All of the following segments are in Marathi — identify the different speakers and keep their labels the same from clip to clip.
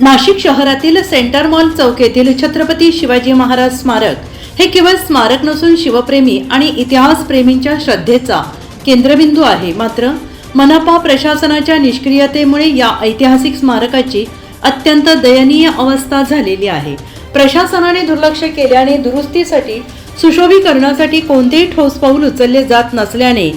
Speaker 1: नाशिक शहरातील सेंटर मॉल चौक येथील छत्रपती शिवाजी महाराज स्मारक हे केवळ स्मारक नसून शिवप्रेमी आणि इतिहासप्रेमींच्या श्रद्धेचा केंद्रबिंदू आहे. मात्र मनपा प्रशासनाच्या निष्क्रियतेमुळे या ऐतिहासिक स्मारकाची अत्यंत दयनीय अवस्था झालेली आहे. प्रशासनाने दुर्लक्ष केल्याने दुरुस्तीसाठी सुशोभीकरणासाठी कोणतेही ठोस पाऊल उचलले जात नसल्याने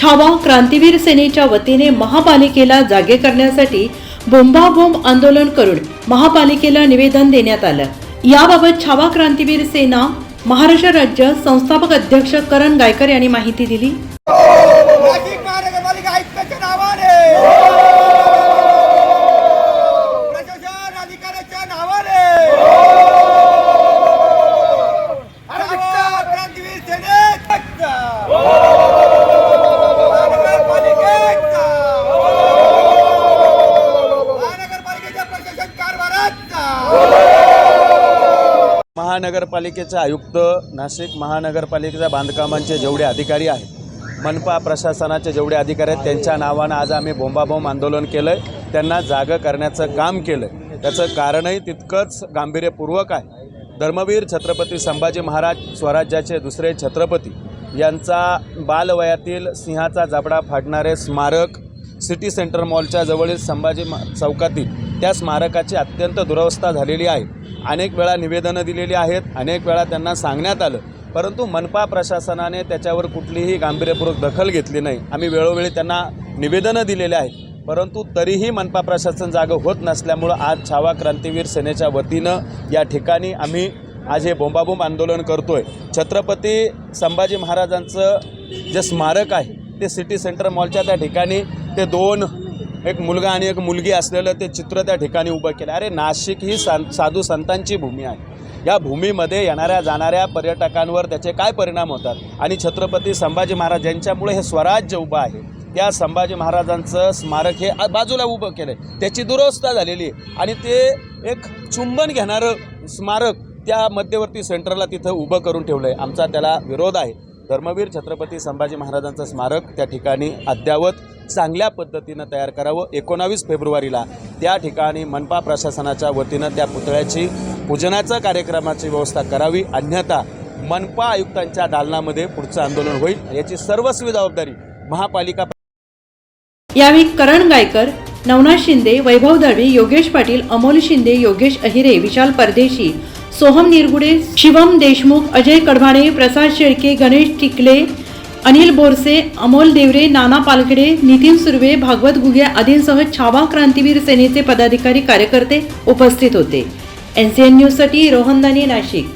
Speaker 1: छावा क्रांतीवीर सेनेच्या वतीने महापालिकेला जागे करण्यासाठी बोंबाबोंब आंदोलन करून महापालिकेला निवेदन देण्यात आलं. याबाबत छावा क्रांतीवीर सेना महाराष्ट्र राज्य संस्थापक अध्यक्ष करण गायकर यांनी माहिती दिली.
Speaker 2: महानगरपालिकेचे
Speaker 3: आयुक्त नाशिक महानगरपालिकेच्या बांधकामांचे जेवढे अधिकारी आहेत मनपा प्रशासनाचे जेवढे अधिकारी आहेत त्यांच्या नावानं आज आम्ही बोंबाबोंब आंदोलन केलं आहे त्यांना जागं करण्याचं काम केलं आहे त्याचं कारणही तितकंच गांभीर्यपूर्वक आहे. धर्मवीर छत्रपती संभाजी महाराज स्वराज्याचे दुसरे छत्रपती यांचा बालवयातील सिंहाचा जबडा फाडणारे स्मारक सिटी सेंटर मॉलच्या जवळील संभाजी मा- चौकातील त्या स्मारकाची अत्यंत दुरवस्था झालेली आहे. अनेक वेळा निवेदनं दिलेली आहेत अनेक वेळा त्यांना सांगण्यात आलं. परंतु मनपा प्रशासनाने त्याच्यावर कुठलीही गांभीर्यपूर्वक दखल घेतली नाही. आम्ही वेळोवेळी त्यांना निवेदनं दिलेले आहेत. परंतु तरीही मनपा प्रशासन जागं होत नसल्यामुळं आज छावा क्रांतीवीर सेनेच्या वतीनं या ठिकाणी आम्ही आज हे बोंबाबोंब आंदोलन करतो आहे छत्रपती संभाजी महाराजांचं जे स्मारक आहे ते सिटी सेंटर मॉलच्या त्या ठिकाणी ते दोन एक मुलगा आणि एक मुलगी असलेलं ते चित्र त्या ठिकाणी उभं केलं. अरे नाशिक ही सं साधू संतांची भूमी आहे. या भूमीमध्ये येणाऱ्या जाणाऱ्या पर्यटकांवर त्याचे काय परिणाम होतात? आणि छत्रपती संभाजी महाराज यांच्यामुळे हे स्वराज्य उभं आहे. त्या संभाजी महाराजांचं स्मारक हे बाजूला उभं केलं आहे त्याची दुरवस्था झालेली आहे. आणि ते एक चुंबन घेणारं स्मारक त्या मध्यवर्ती सेंटरला तिथं उभं करून ठेवलं आहे आमचा त्याला विरोध आहे. धर्मवीर छत्रपती संभाजी महाराजांचं स्मारक त्या ठिकाणी अद्यावत चांगल्या पद्धतीनं तयार करावं. एकोणावीस फेब्रुवारीला त्या ठिकाणी मनपा प्रशासनाच्या वतीनं त्या पुतळ्याची पूजनाचा कार्यक्रमाची व्यवस्था करावी. अन्यथा मनपा आयुक्तांच्या दालनामध्ये पुढचं आंदोलन होईल. याची सर्वस्वी जबाबदारी महापालिका
Speaker 1: यावेळी करण गायकर नवनाथ शिंदे वैभव दळवी योगेश पाटील अमोल शिंदे योगेश अहिरे विशाल परदेशी सोहम निरगुडे शिवम देशमुख अजय कडभाणे प्रसाद शेळके गणेश टिकले अनिल बोरसे अमोल देवरे नाना पालखेडे नितीन सुर्वे भागवत गुगे आदींसह छावा क्रांतीवीर सेनेचे पदाधिकारी कार्यकर्ते उपस्थित होते. एन सी न्यूजसाठी रोहन दानी नाशिक.